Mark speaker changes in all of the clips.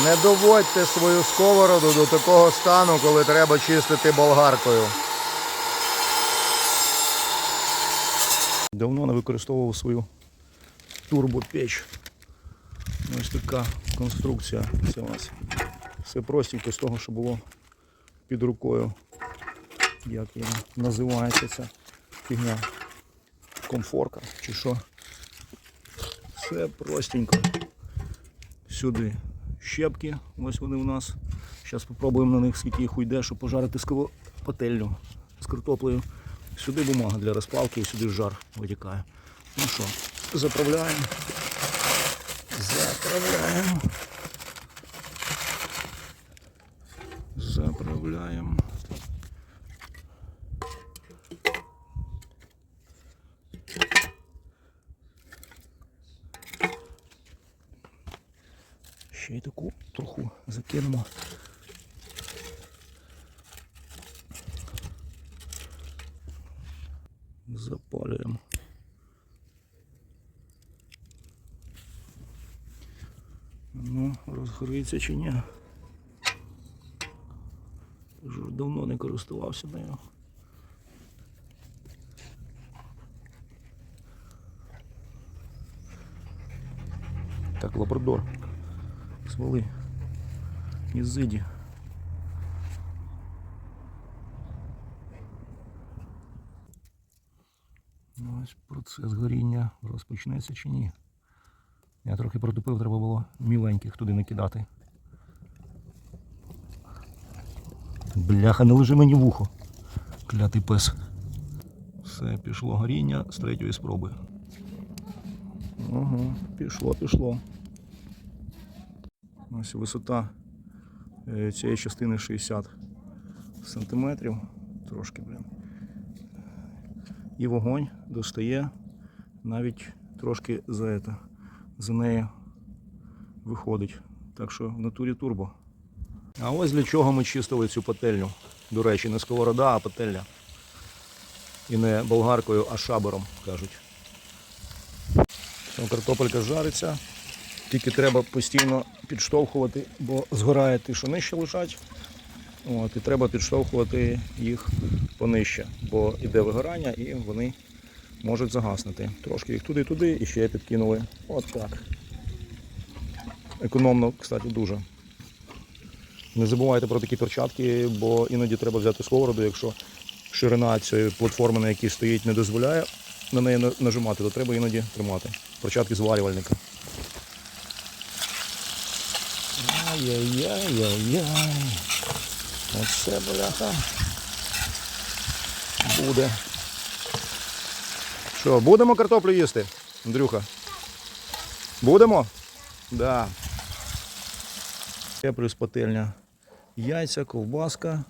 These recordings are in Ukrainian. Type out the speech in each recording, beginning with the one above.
Speaker 1: Не доводьте свою сковороду до такого стану, коли треба чистити болгаркою. Давно не використовував свою турбопеч. Ось така конструкція. Це у нас все простенько з того, що було під рукою. Як вона називається ця фігня? Комфорка чи що? Все простенько. Сюди щепки, ось вони у нас. Зараз спробуємо на них скільки їх уйде, щоб пожарити пательню з картоплею. Сюди бумага для розпалки і сюди жар витікає. Ну що, заправляємо. Заправляємо. Заправляємо. Ще й таку троху закинемо. Запалюємо. Ну, розгориться чи ні? Вже давно не користувався нею. Так, лабрадор. Свали. Ізиді. Ну, Ось процес горіння розпочнеться чи ні. Я трохи протупив, треба було міленьких туди накидати. Бляха, не лежи мені в ухо. Клятий пес. Все, пішло горіння з третьої спроби. Ага, пішло, пішло. Ось висота е, цієї частини 60 сантиметрів. Трошки, блін. І вогонь достає навіть трошки за, это, за нею виходить. Так що в натурі турбо. А ось для чого ми чистили цю пательню. До речі, не сковорода, а пательня. І не болгаркою, а шабером кажуть. Картопелька жариться. Тільки треба постійно підштовхувати, бо згорає ті, що нижче лежать. От, і треба підштовхувати їх понижче, бо іде вигорання і вони можуть загаснути. Трошки їх туди-туди і ще підкинули. От так. Економно, кстати, дуже. Не забувайте про такі перчатки, бо іноді треба взяти сковороду, якщо ширина цієї платформи, на якій стоїть, не дозволяє на неї нажимати, то треба іноді тримати. Перчатки зварювальника. Ай-яй-яй-яй-яй. Оце бляха. Буде. Що, будемо картоплю їсти, Андрюха? Будемо? Да. Є плюс пательня. Яйця, ковбаска.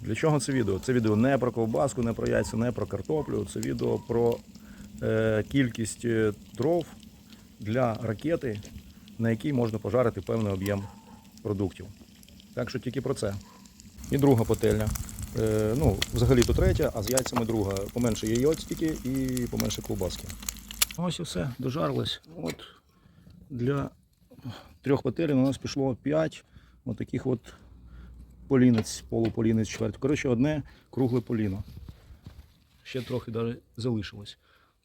Speaker 1: Для чого це відео? Це відео не про ковбаску, не про яйця, не про картоплю. Це відео про е, кількість е, дров для ракети, на якій можна пожарити певний об'єм продуктів. Так що тільки про це. І друга пательня. Е, ну, взагалі то третя, а з яйцями друга. Поменше яєць тільки і поменше ковбаски. Ось і все, дожарилось. От для трьох пательень у нас пішло 5 отаких от полінець, полуполінець, чверть. Коротше, одне кругле поліно. Ще трохи навіть залишилось.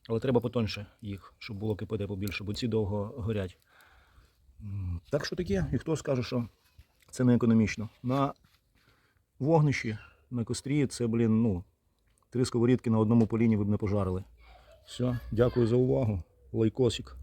Speaker 1: Але треба потоньше їх, щоб було кипити побільше, бо ці довго горять. Так що таке, і хто скаже, що це не економічно. На вогнищі, на кострі це, блін, ну, три сковорідки на одному поліні ви б не пожарили. Все, дякую за увагу. Лайкосик.